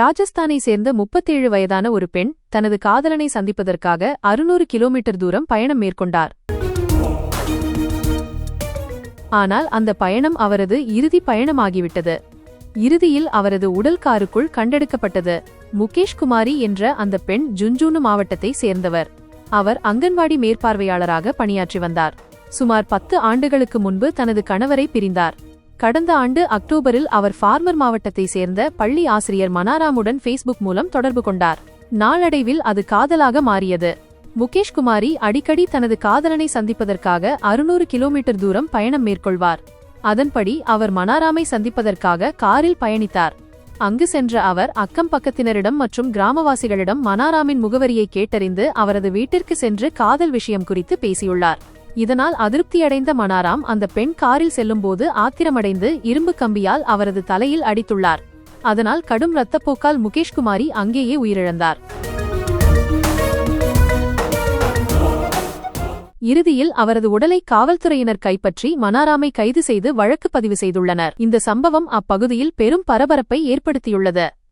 ராஜஸ்தானை சேர்ந்த முப்பத்தேழு வயதான ஒரு பெண் தனது காதலனை சந்திப்பதற்காக அறுநூறு கிலோமீட்டர் தூரம் பயணம் மேற்கொண்டார். ஆனால் அந்த பயணம் அவரது இறுதி பயணமாகிவிட்டது. இறுதியில் அவரது உடல் காருக்குள் கண்டெடுக்கப்பட்டது. முகேஷ் குமாரி என்ற அந்த பெண் ஜுன்ஜூனு மாவட்டத்தை சேர்ந்தவர். அவர் அங்கன்வாடி மேற்பார்வையாளராக பணியாற்றி வந்தார். சுமார் பத்து ஆண்டுகளுக்கு முன்பு தனது கணவரை பிரிந்தார். கடந்த ஆண்டு அக்டோபரில் அவர் ஃபார்மர் மாவட்டத்தை சேர்ந்த பள்ளி ஆசிரியர் மனாராமுடன் ஃபேஸ்புக் மூலம் தொடர்பு கொண்டார். நாளடைவில் அது காதலாக மாறியது. முகேஷ் குமாரி அடிக்கடி தனது காதலனை சந்திப்பதற்காக அறுநூறு கிலோமீட்டர் தூரம் பயணம் மேற்கொள்வார். அதன்படி அவர் மனாராமை சந்திப்பதற்காக காரில் பயணித்தார். அங்கு சென்ற அவர் அக்கம் பக்கத்தினரிடம் மற்றும் கிராமவாசிகளிடம் மனாராமின் முகவரியை கேட்டறிந்து அவரது வீட்டிற்கு சென்று காதல் விஷயம் குறித்து பேசியுள்ளார். இதனால் அதிருப்தியடைந்த மனாராம் அந்த பெண் காரில் செல்லும்போது ஆத்திரமடைந்து இரும்பு கம்பியால் அவரது தலையில் அடித்துள்ளார். அதனால் கடும் இரத்தப்போக்கால் முகேஷ்குமாரி அங்கேயே உயிரிழந்தார். இறுதியில் அவரது உடலை காவல்துறையினர் கைப்பற்றி மனாராமை கைது செய்து வழக்கு பதிவு செய்துள்ளனர். இந்த சம்பவம் அப்பகுதியில் பெரும் பரபரப்பை ஏற்படுத்தியுள்ளது.